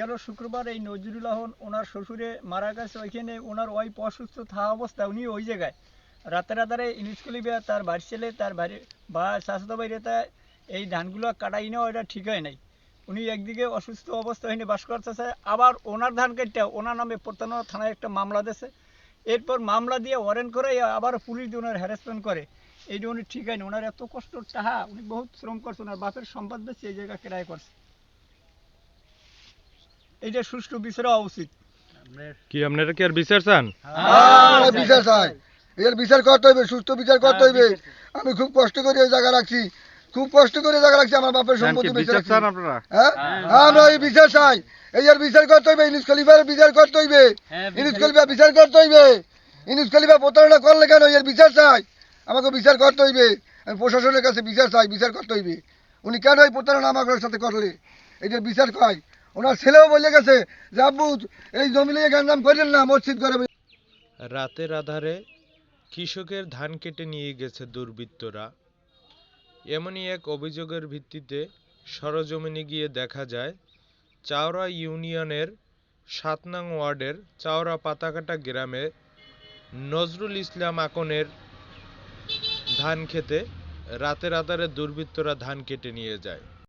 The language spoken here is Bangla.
গেল শুক্রবার এই নজরুল আহন ওনার শ্বশুরে মারা গেছে। ওইখানে ওনার ওয়াইফ অসুস্থ থাকা অবস্থা উনি ওই জায়গায়। রাতে রাতারে ইনিস্কুলি বিয়া তার বাড়ির ছেলে, তার বাড়ি বা শাশুড়ি বাড়িতে এই ধানগুলো কাটাই নেওয়া এটা ঠিক হয় নাই। উনি একদিকে অসুস্থ অবস্থা হয়নি বাস করতেছে, আবার ওনার ধান কেটে ওনার নামে প্রত্যান্ন থানায় একটা মামলা দিয়েছে। এরপর মামলা দিয়ে ওয়ারেন্ট করে আবার পুলিশ দিয়ে ওনার হ্যারাসমেন্ট করে। এইটা উনি ঠিক হয়নি। ওনার এত কষ্ট, টাহা, উনি বহুত শ্রম করছে, ওনার বাপের সম্পদ বেশি এই জায়গা কেরায় করছে। এইটা সুষ্ঠু বিচার হওয়া উচিত। কি আপনারা কি আর বিচার চান? হ্যাঁ, বিচার চাই। এর বিচার করতে হইবে সুস্থ বিচার করতে হইবে। আমি খুব কষ্ট করে এই জায়গা রাখছি। খুব কষ্ট করে জায়গা রাখছি আমার বাপের সম্পত্তি বেঁচে বিচার রাখছি। হ্যাঁ? আমরা এই বিচার চাই। এই এর বিচার করতে হইবে ইনিস খলিফার বিচার করতে হইবে। ইনিস খলিফা বিচার করতে হইবে। ইনিস খলিফা প্রতারণা করলে কেন? এর বিচার চাই। আমাকে বিচার করতে হইবে। আমি প্রশাসনের কাছে বিচার চাই বিচার করতে হইবে। উনি কেন এই প্রতারণা আমার সাথে করলে? এটার বিচার কয় ওনার ছেলেও বলে গেছে যে, আব্বু, এই জমি করেন না, মসজিদ করে রাতের আধারে কৃষকের ধান কেটে নিয়ে গেছে দুর্বৃত্তরা। এমনই এক অভিযোগের ভিত্তিতে সরজমিনে গিয়ে দেখা যায়, চাওড়া ইউনিয়নের সাত নং ওয়ার্ডের চাওড়া পাতাকাটা গ্রামে নজরুল ইসলাম আকনের ধান খেতে রাতের আধারে দুর্বৃত্তরা ধান কেটে নিয়ে যায়।